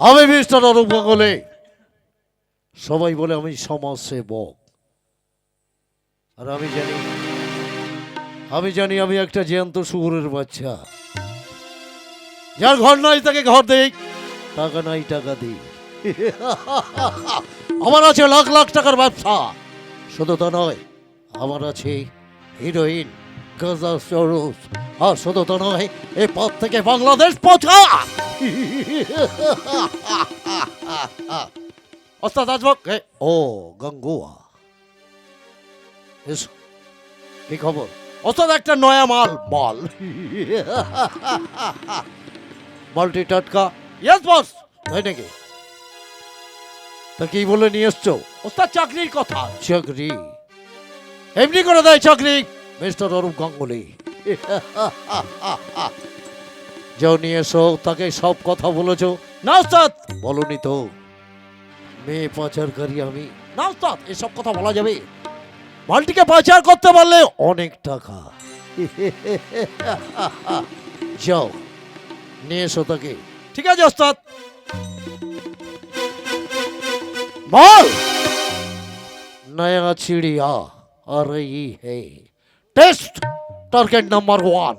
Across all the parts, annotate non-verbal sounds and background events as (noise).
আমি মিস্টার অরূপ গাঙ্গুলি সবাই বলে আমি সমাজ সেবক আর আমি জানি আমি জানি আমি একটা জ্যান্ত শুকুরের বাচ্চা। যার ঘর নাই তাকে ঘর দেই, টাকা নাই টাকা দিই। আমার আছে লাখ লাখ টাকার ব্যবসা। শুধু তা নয়, আমার আছে হিরোইন, গাজা সরুস আর শুধু তো নয় এই পথ থেকে বাংলাদেশ পৌঁছা। এ, ও গঙ্গুয়া। এসো কি খবর? ওস্তাদ একটা নয়া মাল। বল। মালটি টাটকা? ইয়েস বস তাই নাকি? তা কি বলে নিয়ে এসছো? ওস্তাদ চাকরির কথা। চাকরি? এমনি করে দেয় চাকরি। মিস্টার অরূপ গাঙ্গুলি। যাও নিয়ে এসো তাকে সব কথা বলেছ। না বলনি তো মেয়ে পাচারকারী আমি। নাওস্তাদ এসব কথা বলা যাবে। মালটিকে পাচার করতে পারলে অনেক টাকা। (laughs) যাও নিয়ে এসো তাকে। ঠিক আছে ওস্তাদ। বল! নয়া চিড়িয়া আর ই হে। Test target number one.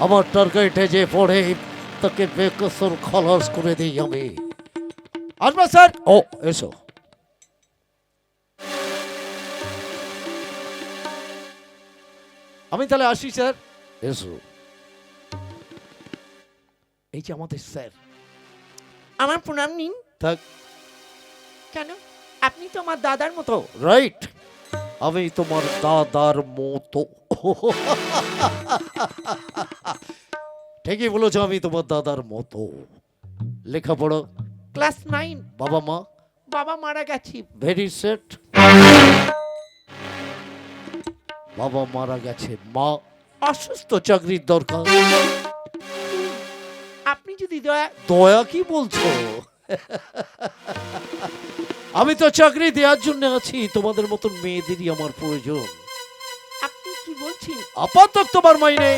আমার টার্গেটে যে পড়ে তাকে বেকসর খলাস করে দিই আমি। আসবে স্যার? ও এসো। আমি তাহলে আসি স্যার। এসো। এই যে আমাদের স্যার। আমার প্রণাম নিন। থাক। কেন? আপনি তো আমার দাদার মতো। রাইট। আমি তোমার দাদার মতো। ঠিকই বলেছ আমি তোমার দাদার মতো। লেখাপড়া? Class nine. বাবা মা? বাবা মারা গেছি। ভেরি সেট বাবা মারা গেছে। মা? অসুস্থ। চাকরির দরকার। আপনি যদি দয়া দয়া কি বলছো? আমি তো চাকরি দেওয়ার জন্য আছি তোমাদের মতন মেয়েদেরই আমার প্রয়োজন। আপনি কি বলছেন? আপাতত তোমার মাইনে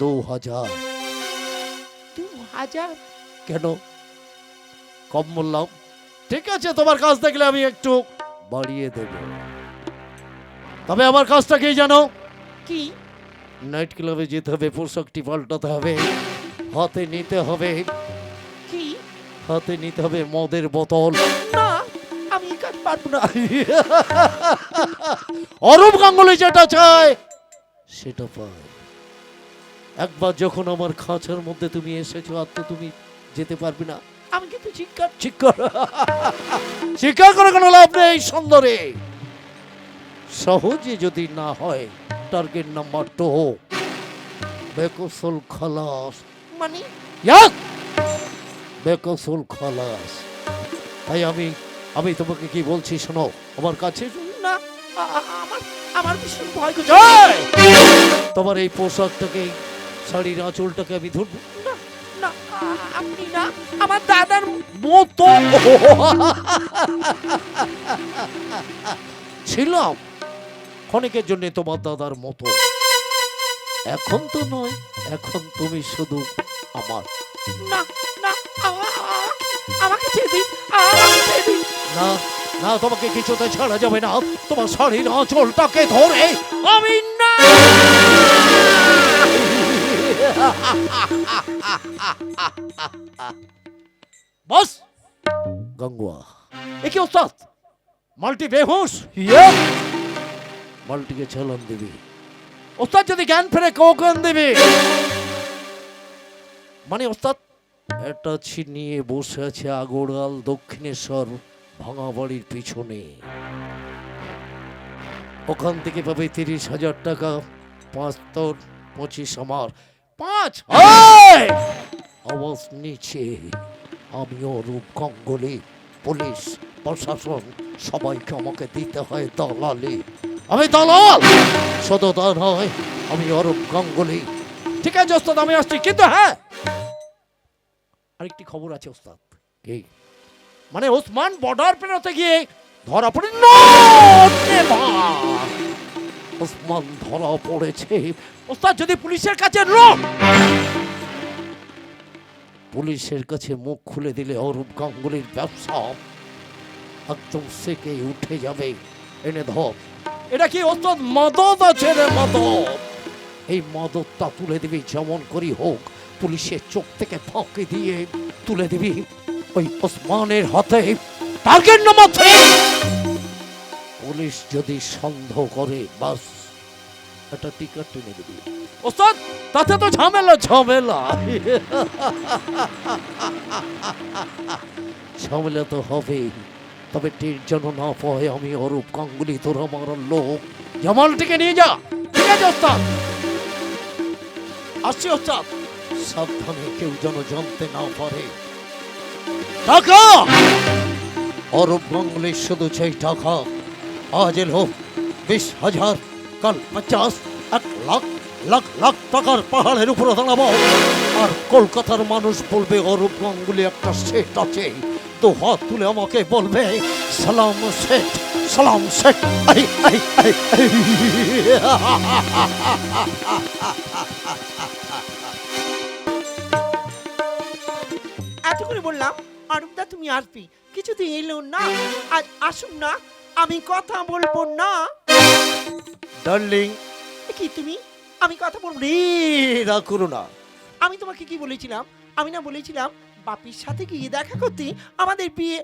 দু হাজার। দু হাজার? কেন? কম বললাম। ঠিক আছে তোমার কাজ দেখলে আমি একটু বাড়িয়ে দেব। তবে আমার কাজটা কি জানো? কি? নাইট ক্লাবে যেতে হবে পোশাকটি পাল্টাতে হবে হাতে নিতে হবে। হাতে নিতে হবে মদের বোতল। না আমি কাজ পারব না। (laughs) অরূপ গাঙ্গুলি যেটা চায় সেটা পায়। একবার যখন আমার খাঁচার মধ্যে তুমি এসেছ আর তো তুমি যেতে পারবে না আমি কিন্তু চিৎকার। স্বীকার স্বীকার (laughs) করে কোনো লাভ নেই সুন্দরে। সহজে যদি না হয় টার্গেট নাম্বার টু বেকসুল খালাস। মানে? ইয়াক! বেকসুল খালাস। তাই আমি আমি তোমাকে কি বলছি শোনো আমার কাছে? না আমার আমার ভীষণ ভয় জয়! তোমার এই পোশাকটাকে শাড়ির আঁচলটাকে আমি ধরবো। না না আপনি না আমার দাদার মতো। ছিলাম ক্ষণিকের জন্য তোমার দাদার মতো। এখন তো নয় এখন তুমি শুধু আমার না না আমাকে ছেড়ে দিন আমাকে ছেড়ে দিন। না না তোমাকে কিছুতে ছাড়া যাবে না। তোমার শাড়ির আঁচলটাকে ধরে আমি না বস! গঙ্গুয়া। এ কি ওস্তাদ? মাল্টি বেহুশ। মাল্টিকে চালান দিবি। ওস্তাদ যদি জ্ঞান ফেরে কৌকান দিবি। মানে ওস্তাদ একটা ছিনিয়ে বসে আছে আগরওয়াল দক্ষিণেশ্বর ভাঙা বাড়ির পিছনে। ওখান থেকে পাবে তিরিশ হাজার টাকা, পাঁচ তোর পঁচিশ আমার। পাঁচ! আওয়াজ নিচে। আমিও রূপ গঙ্গলি পুলিশ, প্রশাসন, সবাইকে আমাকে দিতে হয় দালালি। আমি দালাল! তা নয় আমি অরূপ গঙ্গলি ঠিক আছে আমি আসছি। কিন্তু হ্যাঁ আরেকটি খবর আছে ওস্তাদ। কি? মানে ওসমান বর্ডার পেরোতে গিয়ে ধরা পড়ে ওসমান ধরা পড়েছে। ওস্তাদ যদি পুলিশের কাছে পুলিশের কাছে মুখ খুলে দিলে অরূপ গাঙ্গুলির ব্যবসা। একদম সেকে উঠে যাবে। এনে ধর। এটা কি ওস্তাদ মদত আছে রে মদত? এই মদতটা তুলে দিবি যেমন করি হোক। পুলিশের চোখ থেকে ফাঁকি দিয়ে তুলে দিবি। ওই ওসমানের হাতে টার্গেট নাম্বার পুলিশ যদি সন্দেহ করে, বাস, একটা টিকিট টেনে দিবি। ওস্তাদ, তাতে তো ঝামেলা ঝামেলা। ঝামেলা তো হবেই। তবে টের যেন না পায় আমি অরূপ গাঙ্গুলি তোর আমার লোক। জামালটিকে নিয়ে যা। ঠিক আছে, ওস্তাদ। আসছি, ওস্তাদ। সাবধানে কেউ যেন জানতে না পারে। টাকা! অরূপ গাঙ্গুলির শুধু চাই টাকা। আজ এলো বিশ হাজার, কাল পঞ্চাশ, এক লাখ লাখ লাখ টাকার পাহাড়ের উপরে দাঁড়াবো। আর কলকাতার মানুষ বলবে অরূপ গাঙ্গুলি একটা সেট আছে। তো হাত তুলে আমাকে বলবে, সালাম সেট সালাম আই আই। এত করে বললাম অরূপদা তুমি আসবি কিছুতে এলো না। আজ আসুন না আমি কথা বলব না। ডার্লিং। কি তুমি? আমি কথা বলব রে রা করো না। আমি তোমাকে কি বলেছিলাম? আমি না বলেছিলাম বাপির সাথে গিয়ে দেখা করতে আমাদের বিয়ে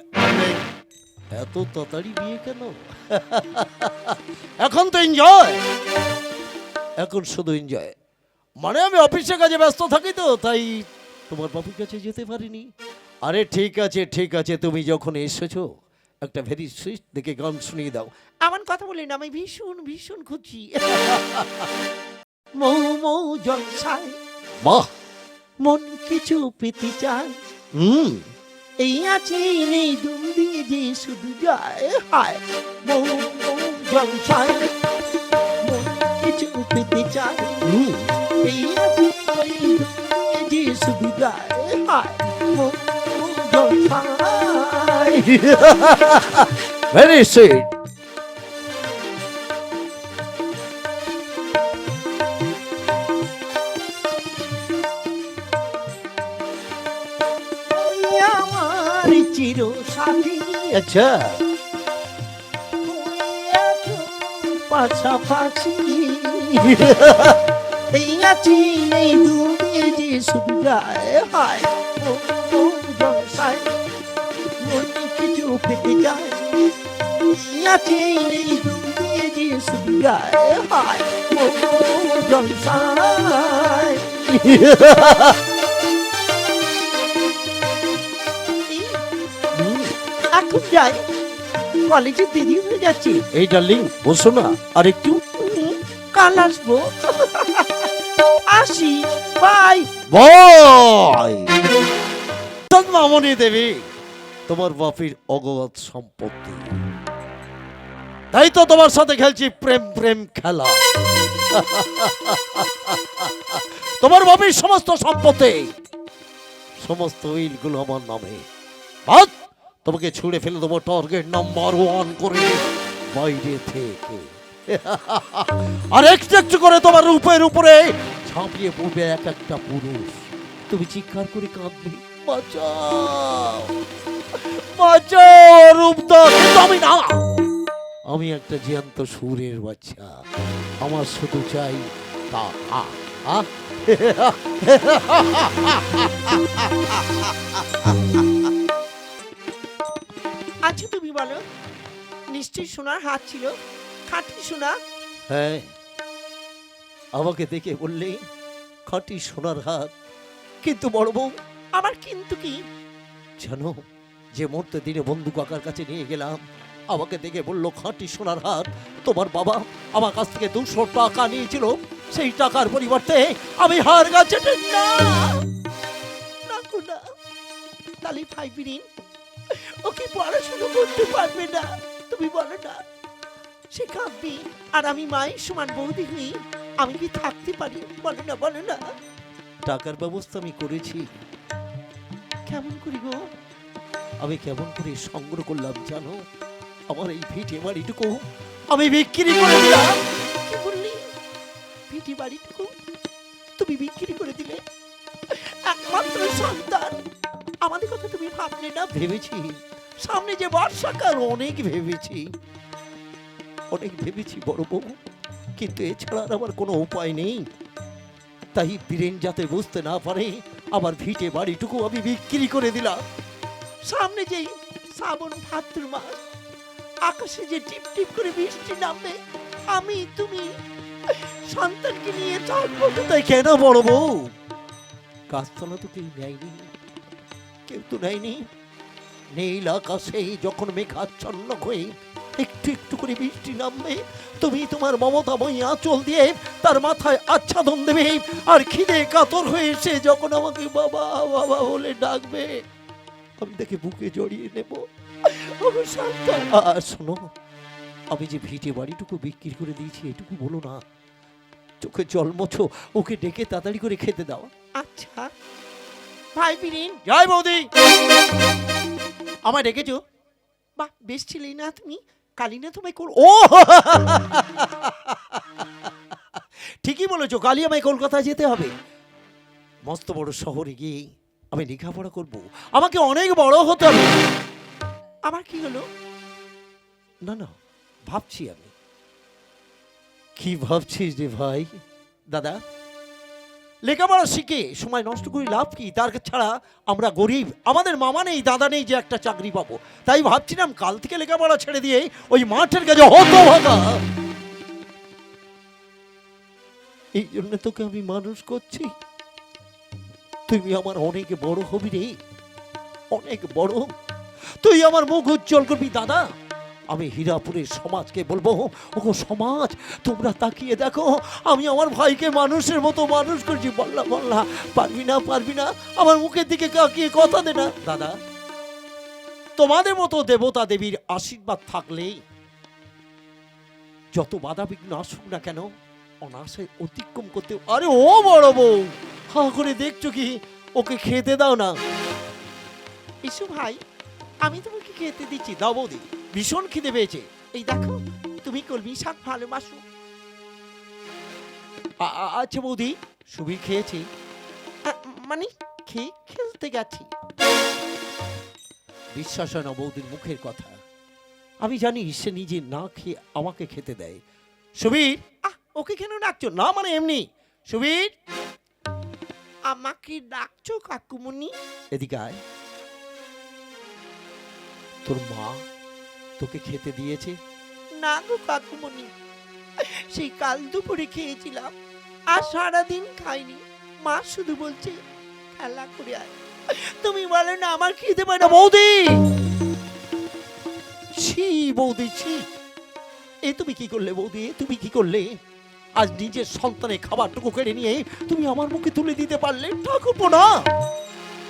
এত তাড়াতাড়ি বিয়ে কেন? এখন তো এনজয় এখন শুধু এনজয় মানে আমি অফিসের কাজে ব্যস্ত থাকি তো তাই তোমার বাবুর কাছে যেতে পারিনি? আরে ঠিক আছে ঠিক আছে, তুমি যখন এসেছ, একটা ভেরি সুইট দেখে গান শুনিয়ে দাও। আমার কথা বলেন আমি ভীষণ ভীষণ খুঁজি মৌ মৌ জলসায়। বাহ! মন কিছু পেতে চায়। হুম। এই আছে নেই দুম দিয়ে যে শুধু যায়। হায়! মৌ মৌ জলসায়। দিয়ে যে শুধু যায় মৌ মৌ জলসায় ভেরি সুইট চির সাথী আচ্ছা পাশাপাশি এই আছি নেই দূরে যে শুধু যে শুধু যায় হায় ও এখন ডার্লিং বসো না। আর একটু কাল আসব। আসি বাই। বয় মামনি দেবী। তোমার বাপির অগত সম্পত্তি। তাই তো তোমার সাথে খেলছি প্রেম প্রেম খেলা। তোমার বাপির সমস্ত সম্পত্তি। সমস্ত উইলগুলো আমার নামে। বাদ তোমাকে ছুঁড়ে ফেলে দেবো টার্গেট নাম্বার ওয়ান করে। বাইরে থেকে। আর একটু একটু করে তোমার রূপের উপরে ঝাঁপিয়ে পড়বে এক একটা পুরুষ। তুমি চিৎকার করে কাঁদবে বাঁচাও! বাঁচাও রূপদা আমি না! আমি একটা জ্যান্ত সুরের বাচ্চা। আমার শুধু চাই তা আচ্ছা তুমি বলো নিশ্চয়ই সোনার হাত ছিল। খাঁটি সোনা। হ্যাঁ। আমাকে দেখে বললে, খাঁটি সোনার হাত কিন্তু বড় বউ, আমার কিন্তু কি? জানো, যে মুহূর্তে দিনে বন্ধু কাকার কাছে নিয়ে গেলাম, আমাকে দেখে বলল, খাঁটি সোনার হাত তোমার বাবা আমার কাছ থেকে দুশো টাকা নিয়েছিল, সেই টাকার পরিবর্তে আমি হার গাছে তাহলে ফাইভ ওকে পড়াশুনো করতে পারবে না, তুমি বলো না সে কাঁদবি। আর আমি মায়ের সমান বৌদি হই আমি কি থাকতে পারি? বলো না বলো না। টাকার ব্যবস্থা আমি করেছি। কেমন করি গো? আমি কেমন করে সংগ্রহ করলাম জানো? আমার এই ভিটে বাড়িটুকু আমি বিক্রি করে দিলাম। কি বললি? ভিটি বাড়িটুকু তুমি বিক্রি করে দিলে? একমাত্র সন্তান। আমাদের কথা তুমি ভাবলে না? ভেবেছি। সামনে যে বর্ষাকাল অনেক ভেবেছি। অনেক ভেবেছি, বড় বউ। কিন্তু এছাড়া আর আমার কোনো উপায় নেই। তাই বীরেন যাতে বুঝতে না পারে, আমার ভিটে বাড়িটুকু আমি বিক্রি করে দিলাম। সামনে যেই শ্রাবণ ভাদ্র মাস, আকাশে যে টিপ টিপ করে বৃষ্টি নামবে, আমি, তুমি সন্তানকে নিয়ে থাকব তাই কেন বড় বউ? গাছতলা তো কেউ নেয়নি। কেউ তো নেয়নি। নীল আকাশে যখন মেঘাচ্ছন্ন হয়ে একটু একটু করে বৃষ্টি নামবে। তুমি তোমার মমতাময়ী আঁচল দিয়ে তার মাথায় আচ্ছাদন দেবে আর খিদে কাতর হয়ে এসে যখন আমাকে বাবা বাবা বলে ডাকবে আমি তাকে বুকে জড়িয়ে নেব। শোনো আমি যে ভিটে বাড়িটুকু বিক্রি করে দিয়েছি এটুকু বলো না। চোখে জল মোছো ওকে ডেকে তাড়াতাড়ি করে খেতে দাও। আচ্ছা। ভাই বিরিন। জয় বৌদি! আমায় ডেকেছো? বাহ বেশ ছিলেই না তুমি। কালিনা তোমায় কল ও! ঠিকই বলেছ, কালি আমায় কলকাতায় যেতে হবে। মস্ত বড় শহরে গিয়ে আমি লেখাপড়া করব। আমাকে অনেক বড় হতে হবে। আবার কি হলো? না না, ভাবছি আমি। কি ভাবছিস রে ভাই? দাদা? লেখাপড়া শিখে সময় নষ্ট করে লাভ কি? তার ছাড়া আমরা গরিব। আমাদের মামা নেই, দাদা নেই যে একটা চাকরি পাবো। তাই ভাবছিলাম কাল থেকে লেখাপড়া ছেড়ে দিয়ে ওই মাঠের কাছে হতো ভাগা এই জন্য তোকে আমি মানুষ করছি। তুমি আমার অনেক বড় হবি রে। অনেক বড়। তুই আমার মুখ উজ্জ্বল করবি, দাদা। আমি হীরাপুরের সমাজকে বলব, ওগো সমাজ, তোমরা তাকিয়ে দেখো, আমি আমার ভাইকে মানুষের মতো মানুষ করছি, বললা বললা। পারবি না পারবি না, আমার মুখের দিকে কাকিয়ে কথা দে না। দাদা, তোমাদের মতো দেবতা দেবীর আশীর্বাদ থাকলেই যত বাধা বিঘ্ন আসুক না কেন, অনায়াসে অতিক্রম করতে আরে ও বড় বউ, হা করে দেখছ কি? ওকে খেতে দাও না। ইসু ভাই, আমি তোমাকে খেতে দিচ্ছি, দাও বৌদি। ভীষণ খিদে পেয়েছে। এই দেখো তুমি কলমি শাক ভালোবাসো। আ- আ- আচ্ছা বৌদি সুবি খেয়েছি। মানে খেয়ে খেলতে গেছি। বিশ্বাস হয় না বৌদির মুখের কথা। আমি জানি সে নিজে না খেয়ে আমাকে খেতে দেয়। সুবীর আহ ওকে কেন ডাকছো? না মানে এমনি। সুবীর। আমাকে ডাকছো কাকুমনি এদিকে আয়। তোর মা তোকে খেতে দিয়েছে? না গো কাকুমনি সেই কাল দুপুরে খেয়েছিলাম আর সারাদিন খাইনি। মা শুধু বলছে, খেলা করে আয়। তুমি বলো না, আমার খেতে পারে না, বৌদি! ছি বৌদি, ছি। এ তুমি কি করলে বৌদি? তুমি কি করলে? আজ নিজের সন্তানের খাবারটুকু কেড়ে নিয়ে তুমি আমার মুখে তুলে দিতে পারলে ঠাকুরপো না?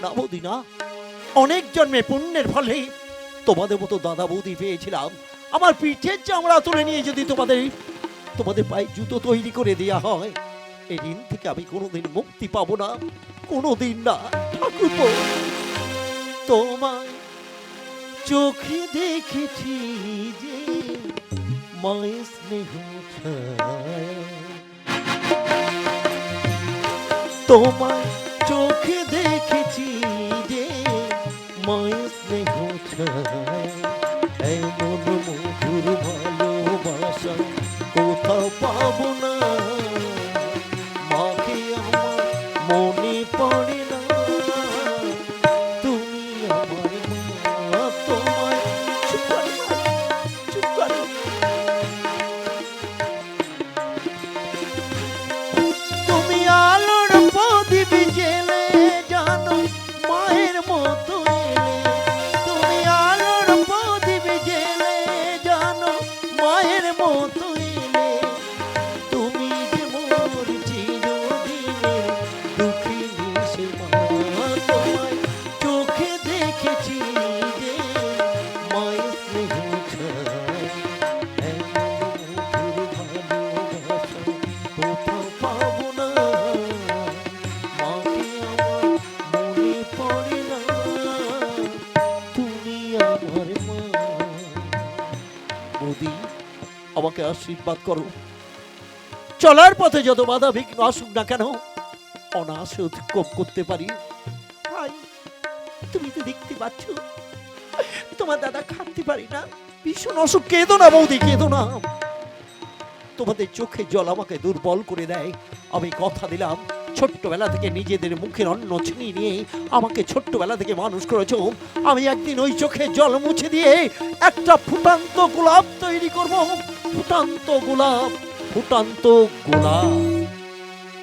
না বৌদি, না। অনেক জন্মে পুণ্যের ফলে তোমাদের মতো দাদা বৌদি পেয়েছিলাম আমার পিঠের চামড়া তুলে নিয়ে যদি তোমাদের তোমাদের পায়ে জুতো তৈরি করে দেওয়া হয় এই দিন থেকে আমি কোনোদিন মুক্তি পাবো না, কোনোদিন না তোমায় চোখে দেখেছি যে মায়ের স্নেহ। তোমায় চোখে দেখেছি যে মায়ের 呵呵呵 চলার পথে যত বাধা বিঘ্ন আসুক না কেন অনায়াসে অতিক্রম করতে পারি। তুমি তো দেখতে পাচ্ছ, তোমার দাদা খাটতে পারি না। ভীষণ অসুখ, কেঁদো না বৌদি, কেঁদো না। তোমাদের চোখে জল আমাকে দুর্বল করে দেয়। আমি কথা দিলাম, ছোট্টবেলা থেকে নিজেদের মুখের অন্ন ছিনিয়ে নিয়ে আমাকে ছোট্টবেলা থেকে মানুষ করেছ। আমি একদিন ওই চোখে জল মুছে দিয়ে একটা ফুটান্ত গোলাপ তৈরি করব। ফুটান্ত গোলাপ। ফুটান্ত গোলাপ